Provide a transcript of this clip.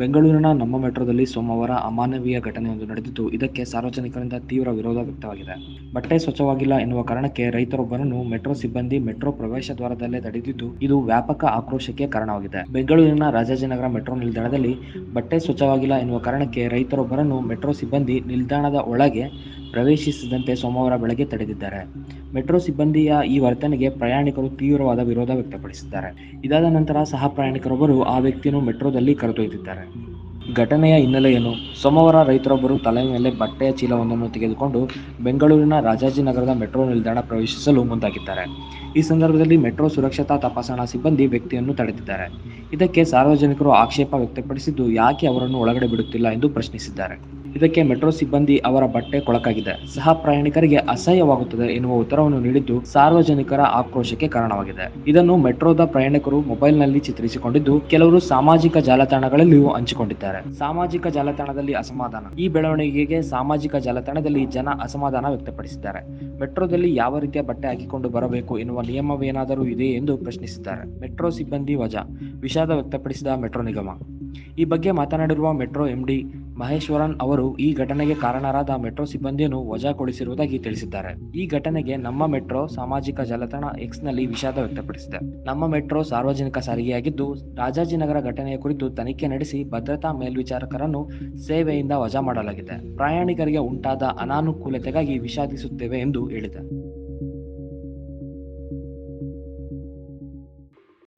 ಬೆಂಗಳೂರಿನ ನಮ್ಮ ಮೆಟ್ರೋದಲ್ಲಿ ಸೋಮವಾರ ಅಮಾನವೀಯ ಘಟನೆಯೊಂದು ನಡೆದಿದ್ದು, ಇದಕ್ಕೆ ಸಾರ್ವಜನಿಕರಿಂದ ತೀವ್ರ ವಿರೋಧ ವ್ಯಕ್ತವಾಗಿದೆ. ಬಟ್ಟೆ ಸ್ವಚ್ಛವಾಗಿಲ್ಲ ಎನ್ನುವ ಕಾರಣಕ್ಕೆ ರೈತರೊಬ್ಬರನ್ನು ಮೆಟ್ರೋ ಸಿಬ್ಬಂದಿ ಮೆಟ್ರೋ ಪ್ರವೇಶ ದ್ವಾರದಲ್ಲೇ ತಡೆದಿದ್ದು ಇದು ವ್ಯಾಪಕ ಆಕ್ರೋಶಕ್ಕೆ ಕಾರಣವಾಗಿದೆ. ಬೆಂಗಳೂರಿನ ರಾಜಾಜಿನಗರ ಮೆಟ್ರೋ ನಿಲ್ದಾಣದಲ್ಲಿ ಬಟ್ಟೆ ಸ್ವಚ್ಛವಾಗಿಲ್ಲ ಎನ್ನುವ ಕಾರಣಕ್ಕೆ ರೈತರೊಬ್ಬರನ್ನು ಮೆಟ್ರೋ ಸಿಬ್ಬಂದಿ ನಿಲ್ದಾಣದ ಒಳಗೆ ಪ್ರವೇಶಿಸದಂತೆ ಸೋಮವಾರ ಬೆಳಗ್ಗೆ ತಡೆದಿದ್ದಾರೆ. ಮೆಟ್ರೋ ಸಿಬ್ಬಂದಿಯ ಈ ವರ್ತನೆಗೆ ಪ್ರಯಾಣಿಕರು ತೀವ್ರವಾದ ವಿರೋಧ ವ್ಯಕ್ತಪಡಿಸಿದ್ದಾರೆ. ಇದಾದ ನಂತರ ಸಹ ಪ್ರಯಾಣಿಕರೊಬ್ಬರು ಆ ವ್ಯಕ್ತಿಯನ್ನು ಮೆಟ್ರೋದಲ್ಲಿ ಕರೆದೊಯ್ದಿದ್ದಾರೆ. ಘಟನೆಯ ಹಿನ್ನೆಲೆಯನ್ನು ಸೋಮವಾರ ರೈತರೊಬ್ಬರು ತಲೆ ಮೇಲೆ ಬಟ್ಟೆಯ ಚೀಲವೊಂದನ್ನು ತೆಗೆದುಕೊಂಡು ಬೆಂಗಳೂರಿನ ರಾಜಾಜಿನಗರದ ಮೆಟ್ರೋ ನಿಲ್ದಾಣ ಪ್ರವೇಶಿಸಲು ಮುಂದಾಗಿದ್ದಾರೆ. ಈ ಸಂದರ್ಭದಲ್ಲಿ ಮೆಟ್ರೋ ಸುರಕ್ಷತಾ ತಪಾಸಣಾ ಸಿಬ್ಬಂದಿ ವ್ಯಕ್ತಿಯನ್ನು ತಡೆದಿದ್ದಾರೆ. ಇದಕ್ಕೆ ಸಾರ್ವಜನಿಕರು ಆಕ್ಷೇಪ ವ್ಯಕ್ತಪಡಿಸಿದ್ದು, ಯಾಕೆ ಅವರನ್ನು ಒಳಗಡೆ ಬಿಡುತ್ತಿಲ್ಲ ಎಂದು ಪ್ರಶ್ನಿಸಿದ್ದಾರೆ. ಇದಕ್ಕೆ ಮೆಟ್ರೋ ಸಿಬ್ಬಂದಿ ಅವರ ಬಟ್ಟೆ ಕೊಳಕಾಗಿದೆ. ಸಹ ಪ್ರಯಾಣಿಕರಿಗೆ ಅಸಹ್ಯವಾಗುತ್ತದೆ ಎನ್ನುವ ಉತ್ತರವನ್ನು ನೀಡಿದ್ದು ಸಾರ್ವಜನಿಕರ ಆಕ್ರೋಶಕ್ಕೆ ಕಾರಣವಾಗಿದೆ. ಇದನ್ನು ಮೆಟ್ರೋದ ಪ್ರಯಾಣಿಕರು ಮೊಬೈಲ್ನಲ್ಲಿ ಚಿತ್ರಿಸಿಕೊಂಡಿದ್ದು ಕೆಲವರು ಸಾಮಾಜಿಕ ಜಾಲತಾಣಗಳಲ್ಲಿಯೂ ಹಂಚಿಕೊಂಡಿದ್ದಾರೆ. ಸಾಮಾಜಿಕ ಜಾಲತಾಣದಲ್ಲಿ ಅಸಮಾಧಾನ. ಈ ಬೆಳವಣಿಗೆಗೆ ಸಾಮಾಜಿಕ ಜಾಲತಾಣದಲ್ಲಿ ಜನ ಅಸಮಾಧಾನ ವ್ಯಕ್ತಪಡಿಸಿದ್ದಾರೆ. ಮೆಟ್ರೋದಲ್ಲಿ ಯಾವ ರೀತಿಯ ಬಟ್ಟೆ ಹಾಕಿಕೊಂಡು ಬರಬೇಕು ಎನ್ನುವ ನಿಯಮವೇನಾದರೂ ಇದೆ ಎಂದು ಪ್ರಶ್ನಿಸಿದ್ದಾರೆ. ಮೆಟ್ರೋ ಸಿಬ್ಬಂದಿ ವಜಾ. ವಿಷಾದ ವ್ಯಕ್ತಪಡಿಸಿದ ಮೆಟ್ರೋ ನಿಗಮ. ಈ ಬಗ್ಗೆ ಮಾತನಾಡಿರುವ ಮೆಟ್ರೋ ಎಂಡಿ ಮಹೇಶ್ವರನ್ ಅವರು ಈ ಘಟನೆಗೆ ಕಾರಣರಾದ ಮೆಟ್ರೋ ಸಿಬ್ಬಂದಿಯನ್ನು ವಜಾಗೊಳಿಸಿರುವುದಾಗಿ ತಿಳಿಸಿದ್ದಾರೆ. ಈ ಘಟನೆಗೆ ನಮ್ಮ ಮೆಟ್ರೋ ಸಾಮಾಜಿಕ ಜಾಲತಾಣ ಎಕ್ಸ್ನಲ್ಲಿ ವಿಷಾದ ವ್ಯಕ್ತಪಡಿಸಿದೆ. ನಮ್ಮ ಮೆಟ್ರೋ ಸಾರ್ವಜನಿಕ ಸಾರಿಗೆಯಾಗಿದ್ದು, ರಾಜಾಜಿನಗರ ಘಟನೆಯ ಕುರಿತು ತನಿಖೆ ನಡೆಸಿ ಭದ್ರತಾ ಮೇಲ್ವಿಚಾರಕರನ್ನು ಸೇವೆಯಿಂದ ವಜಾ ಮಾಡಲಾಗಿದೆ. ಪ್ರಯಾಣಿಕರಿಗೆ ಉಂಟಾದ ಅನಾನುಕೂಲತೆಗಾಗಿ ವಿಷಾದಿಸುತ್ತೇವೆ ಎಂದು ಹೇಳಿದೆ.